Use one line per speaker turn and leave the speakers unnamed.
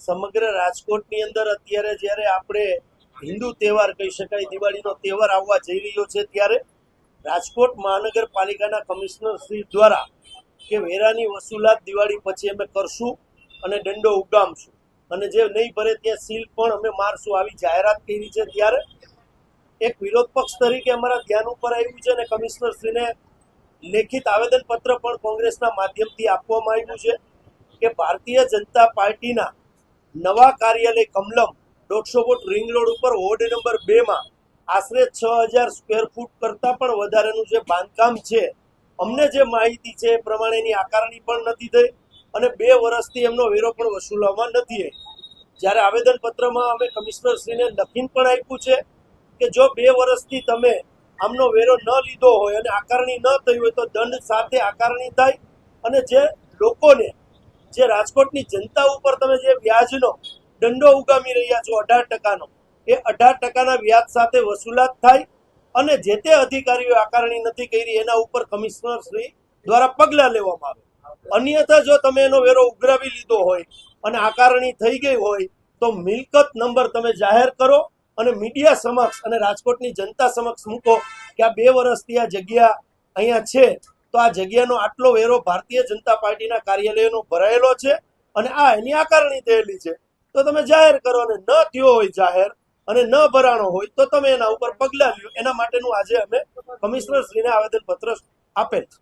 સમગ્ર રાજકોટની અંદર અત્યારે જ્યારે આપણે હિન્દુ તહેવાર કહી શકાય, દિવાળીનો તહેવાર આવવા જઈ રહ્યો છે, ત્યારે રાજકોટ મહાનગરપાલિકાના કમિશનર શ્રી દ્વારા કે વેરાની વસૂલાત દિવાળી પછી અમે કરશું અને દંડો ઉગામશું. અને જે નહીં ભરે ત્યાં સીલ પણ અમે મારશું. આવી જાહેરાત કરી છે ત્યારે એક વિરોધ પક્ષ તરીકે અમારા ધ્યાન ઉપર આવ્યું છે અને કમિશનર શ્રીને લેખિત આવેદન પત્ર પણ કોંગ્રેસના માધ્યમથી આપવામાં આવ્યું છે. કે ભારતીય જનતા પાર્ટીના નવા કાર્યાલય કમલમ દોઢસો ફૂટ રિંગ રોડ ઉપર વોર્ડ નંબર બે માં આશરે છ હજાર સ્ક્વેર ફૂટ કરતાં પણ વધારેનું જે બાંધકામ છે, અમને જે માહિતી છે એ પ્રમાણેની આકારણી પણ નથી થઈ અને બે વર્ષથી એમનો વેરો પણ વસૂલવામાં નથી જ્યારે આવેદન પત્રમાં અમે કમિશનર શ્રીને લખીને પણ આપ્યું છે કે જો બે વર્ષથી તમે આમનો વેરો ન લીધો હોય અને આકારણી ન થઈ હોય તો દંડ સાથે આકારણી થાય અને જે લોકોને જે રાજકોટની જનતા ઉપર તમે જે વ્યાજનો દંડો ઉગામી રહ્યા છો અઢાર ટકાનો, એ અઢાર ટકાના વ્યાજ સાથે વસૂલાત થાય અને જે તે અધિકારીઓ આકારણી નથી કરી એના ઉપર કમિશનર શ્રી દ્વારા પગલાં લેવામાં આવે. અન્યથા જો તમે એનો વેરો ઉઘરાવી લીધો હોય અને આકારણી થઈ ગઈ હોય, તો મિલકત નંબર તમે જાહેર કરો અને મીડિયા સમક્ષ અને રાજકોટની જનતા સમક્ષ મૂકો કે આ બે વર્ષથી આ જગ્યા અહીંયા છે. આ જગ્યાનો આટલો વેરો ભારતીય જનતા પાર્ટીના કાર્યાલયનો ભરાયેલો છે અને આ એની આકારણી થયેલી છે. તો તમે જાહેર કરો અને ન થયો હોય જાહેર અને ન ભરાણો હોય તો તમે એના ઉપર પગલાં લ્યો. એના માટેનું આજે અમે કમિશનર શ્રીને આવેદન પત્ર આપેલ છે.